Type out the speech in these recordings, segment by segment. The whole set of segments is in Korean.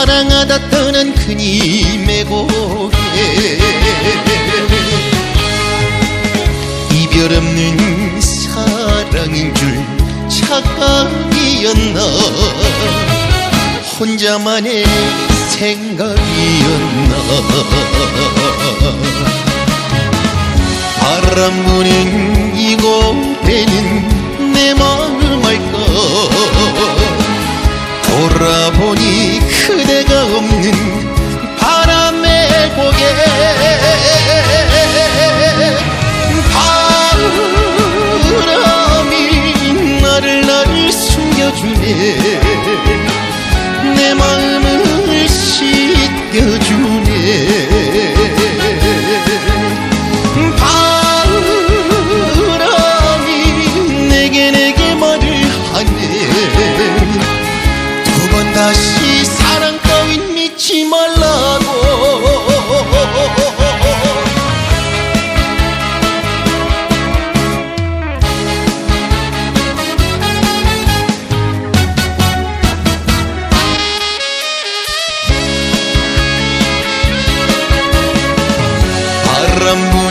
사랑하다 떠난 그님의 고개 이별 없는 사랑인 줄 착각이었나? 혼자만의 생각이었나? 바람 부는 이곳에는 내 마음 알까 바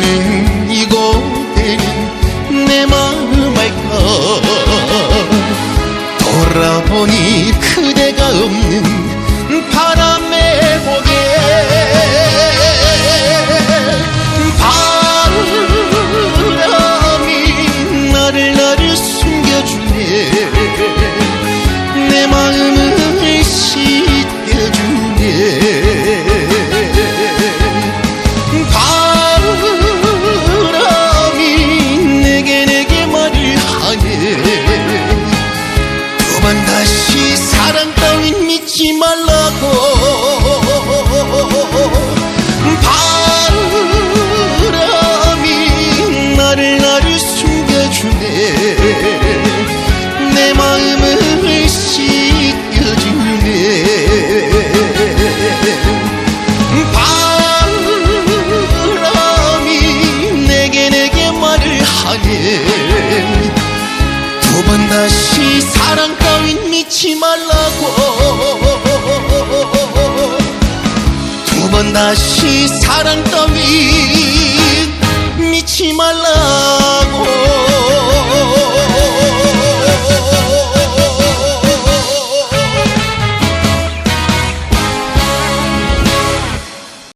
믿지 말라고. 바람이 나를 나를 숨겨주네. 내 마음을 씻겨주네. 바람이 내게 내게 말을 하네. 두 번 다시 사랑 따윈 믿지 말라고 두 번 다시 사랑 따윈